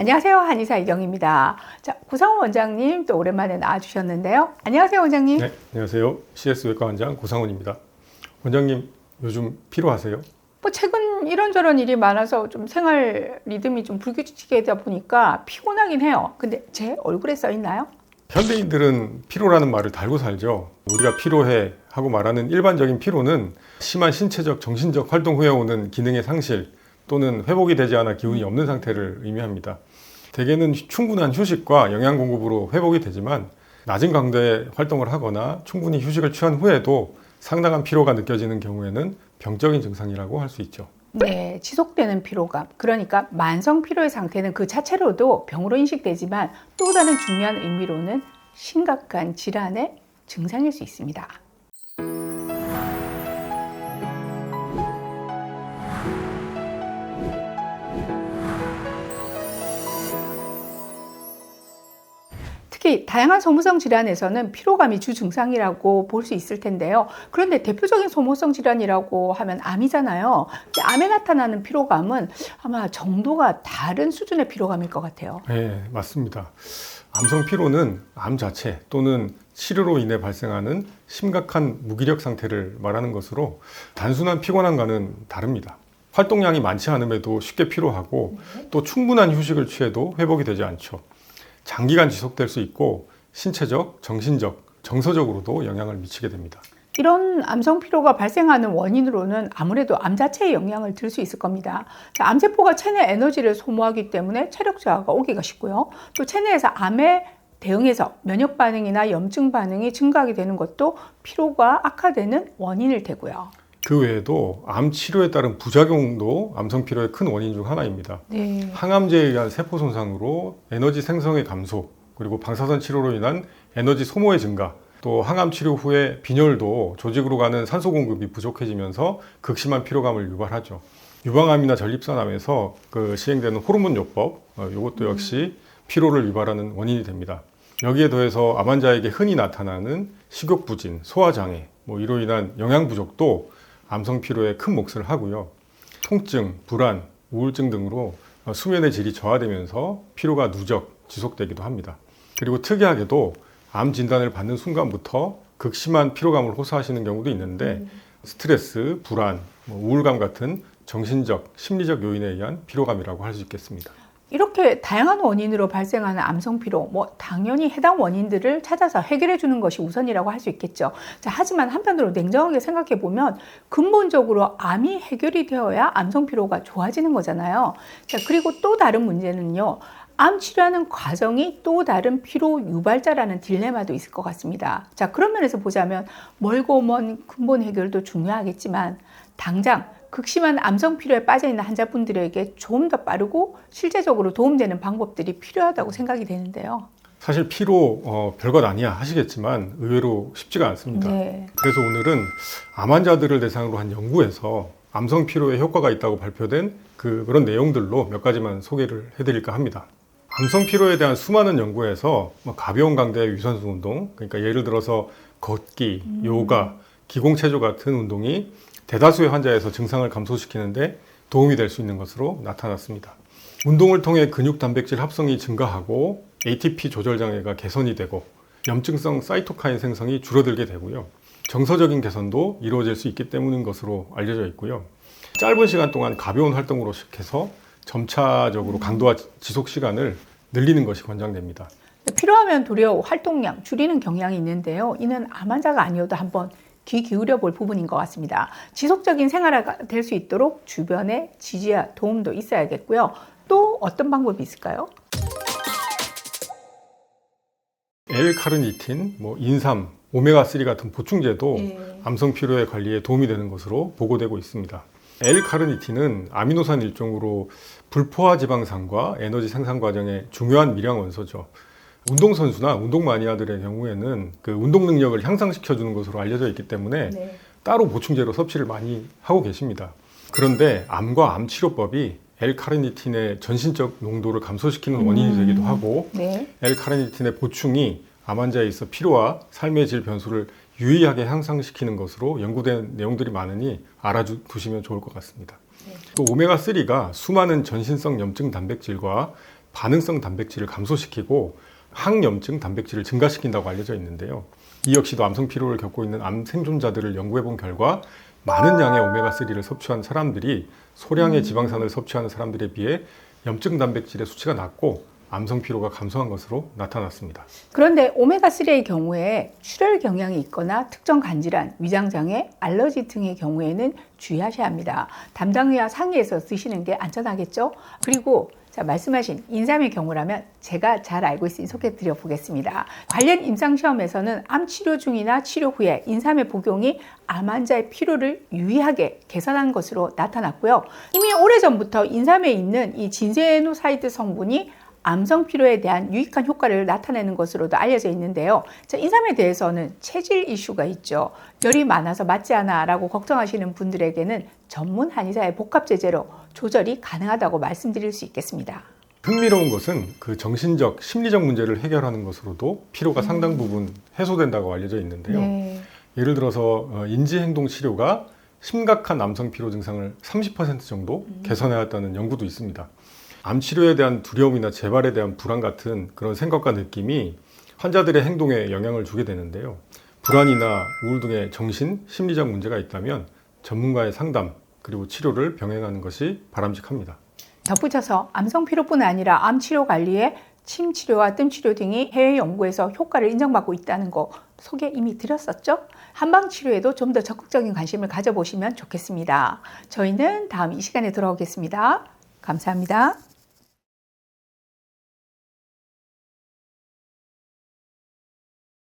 안녕하세요. 한의사 이경입니다. 자, 구상훈 원장님 또 오랜만에 나와주셨는데요. 안녕하세요, 원장님. 네, 안녕하세요. CS 외과 원장 고상훈입니다. 원장님 요즘 피로하세요? 뭐 최근 이런저런 일이 많아서 좀 생활 리듬이 좀 불규칙하다 보니까 피곤하긴 해요. 근데 제 얼굴에 써 있나요? 현대인들은 피로라는 말을 달고 살죠. 우리가 피로해 하고 말하는 일반적인 피로는 심한 신체적, 정신적 활동 후에 오는 기능의 상실 또는 회복이 되지 않아 기운이 없는 상태를 의미합니다. 대개는 충분한 휴식과 영양 공급으로 회복이 되지만 낮은 강도의 활동을 하거나 충분히 휴식을 취한 후에도 상당한 피로가 느껴지는 경우에는 병적인 증상이라고 할 수 있죠. 네, 지속되는 피로감. 그러니까 만성 피로의 상태는 그 자체로도 병으로 인식되지만 또 다른 중요한 의미로는 심각한 질환의 증상일 수 있습니다. 특히 다양한 소모성 질환에서는 피로감이 주 증상이라고 볼 수 있을 텐데요. 그런데 대표적인 소모성 질환이라고 하면 암이잖아요. 암에 나타나는 피로감은 아마 정도가 다른 수준의 피로감일 것 같아요. 네, 맞습니다. 암성 피로는 암 자체 또는 치료로 인해 발생하는 심각한 무기력 상태를 말하는 것으로 단순한 피곤함과는 다릅니다. 활동량이 많지 않음에도 쉽게 피로하고 또 충분한 휴식을 취해도 회복이 되지 않죠. 장기간 지속될 수 있고 신체적, 정신적, 정서적으로도 영향을 미치게 됩니다. 이런 암성 피로가 발생하는 원인으로는 아무래도 암 자체에 영향을 들 수 있을 겁니다. 자, 암세포가 체내 에너지를 소모하기 때문에 체력 저하가 오기가 쉽고요. 또 체내에서 암에 대응해서 면역 반응이나 염증 반응이 증가하게 되는 것도 피로가 악화되는 원인일 테고요. 그 외에도 암 치료에 따른 부작용도 암성 피로의 큰 원인 중 하나입니다. 네. 항암제에 의한 세포 손상으로 에너지 생성의 감소, 그리고 방사선 치료로 인한 에너지 소모의 증가, 또 항암 치료 후에 빈혈도 조직으로 가는 산소 공급이 부족해지면서 극심한 피로감을 유발하죠. 유방암이나 전립선암에서 그 시행되는 호르몬 요법, 어, 이것도 역시 피로를 유발하는 원인이 됩니다. 여기에 더해서 암 환자에게 흔히 나타나는 식욕 부진, 소화 장애, 뭐 이로 인한 영양 부족도 암성 피로에 큰 몫을 하고요. 통증, 불안, 우울증 등으로 어, 수면의 질이 저하되면서 피로가 누적, 지속되기도 합니다. 그리고 특이하게도 암 진단을 받는 순간부터 극심한 피로감을 호소하시는 경우도 있는데 스트레스, 불안, 뭐 우울감 같은 정신적, 심리적 요인에 의한 피로감이라고 할 수 있겠습니다. 이렇게 다양한 원인으로 발생하는 암성 피로, 뭐 당연히 해당 원인들을 찾아서 해결해 주는 것이 우선이라고 할 수 있겠죠. 자, 하지만 한편으로 냉정하게 생각해 보면 근본적으로 암이 해결이 되어야 암성 피로가 좋아지는 거잖아요. 자, 그리고 또 다른 문제는요. 암 치료하는 과정이 또 다른 피로 유발자라는 딜레마도 있을 것 같습니다. 자, 그런 면에서 보자면 멀고 먼 근본 해결도 중요하겠지만 당장 극심한 암성 피로에 빠져 있는 환자분들에게 좀 더 빠르고 실제적으로 도움되는 방법들이 필요하다고 생각이 되는데요. 사실 피로 어, 별것 아니야 하시겠지만 의외로 쉽지가 않습니다. 네. 그래서 오늘은 암 환자들을 대상으로 한 연구에서 암성 피로에 효과가 있다고 발표된 그, 그런 내용들로 몇 가지만 소개를 해드릴까 합니다. 암성 피로에 대한 수많은 연구에서 뭐 가벼운 강도의 유산소 운동, 그러니까 예를 들어서 걷기, 요가, 기공체조 같은 운동이 대다수의 환자에서 증상을 감소시키는데 도움이 될 수 있는 것으로 나타났습니다. 운동을 통해 근육 단백질 합성이 증가하고 ATP 조절 장애가 개선이 되고 염증성 사이토카인 생성이 줄어들게 되고요. 정서적인 개선도 이루어질 수 있기 때문인 것으로 알려져 있고요. 짧은 시간 동안 가벼운 활동으로 시작해서 점차적으로 강도와 지속 시간을 늘리는 것이 권장됩니다. 필요하면 도리어 활동량 줄이는 경향이 있는데요. 이는 암 환자가 아니어도 한번 귀 기울여 볼 부분인 것 같습니다. 지속적인 생활가 될 수 있도록 주변에 지지와 도움도 있어야겠고요. 또 어떤 방법이 있을까요? L-카르니틴, 뭐 인삼, 오메가3 같은 보충제도 예. 암성 피로의 관리에 도움이 되는 것으로 보고되고 있습니다. L-카르니틴은 아미노산 일종으로 불포화 지방산과 에너지 생산 과정의 중요한 미량 원소죠. 운동선수나 운동 마니아들의 경우에는 그 운동 능력을 향상시켜 주는 것으로 알려져 있기 때문에 네. 따로 보충제로 섭취를 많이 하고 계십니다. 그런데 암과 암 치료법이 L-카르니틴의 전신적 농도를 감소시키는 원인이 되기도 하고 네. L-카르니틴의 보충이 암 환자에 있어 피로와 삶의 질 변수를 유의하게 향상시키는 것으로 연구된 내용들이 많으니 알아두시면 좋을 것 같습니다. 또 오메가3가 수많은 전신성 염증 단백질과 반응성 단백질을 감소시키고 항염증 단백질을 증가시킨다고 알려져 있는데요. 이 역시도 암성 피로를 겪고 있는 암 생존자들을 연구해 본 결과 많은 양의 오메가3를 섭취한 사람들이 소량의 지방산을 섭취하는 사람들에 비해 염증 단백질의 수치가 낮고 암성 피로가 감소한 것으로 나타났습니다. 그런데 오메가3의 경우에 출혈 경향이 있거나 특정 간질환, 위장장애, 알러지 등의 경우에는 주의하셔야 합니다. 담당 의와 상의해서 쓰시는 게 안전하겠죠? 그리고 자, 말씀하신 인삼의 경우라면 제가 잘 알고 있으니 소개해 드려 보겠습니다. 관련 임상시험에서는 암 치료 중이나 치료 후에 인삼의 복용이 암 환자의 피로를 유의하게 개선한 것으로 나타났고요. 이미 오래전부터 인삼에 있는 이 진세노사이드 성분이 암성 피로에 대한 유익한 효과를 나타내는 것으로도 알려져 있는데요. 자, 인삼에 대해서는 체질 이슈가 있죠. 열이 많아서 맞지 않아라고 걱정하시는 분들에게는 전문 한의사의 복합 제제로 조절이 가능하다고 말씀드릴 수 있겠습니다. 흥미로운 것은 그 정신적, 심리적 문제를 해결하는 것으로도 피로가 상당 부분 해소된다고 알려져 있는데요. 네. 예를 들어서 어, 인지행동 치료가 심각한 남성 피로 증상을 30% 정도 개선해왔다는 연구도 있습니다. 암 치료에 대한 두려움이나 재발에 대한 불안 같은 그런 생각과 느낌이 환자들의 행동에 영향을 주게 되는데요. 불안이나 우울 등의 정신, 심리적 문제가 있다면 전문가의 상담 그리고 치료를 병행하는 것이 바람직합니다. 덧붙여서 암성 피로뿐 아니라 암 치료 관리에 침 치료와 뜸 치료 등이 해외 연구에서 효과를 인정받고 있다는 거 소개 이미 드렸었죠? 한방 치료에도 좀 더 적극적인 관심을 가져보시면 좋겠습니다. 저희는 다음 이 시간에 돌아오겠습니다. 감사합니다.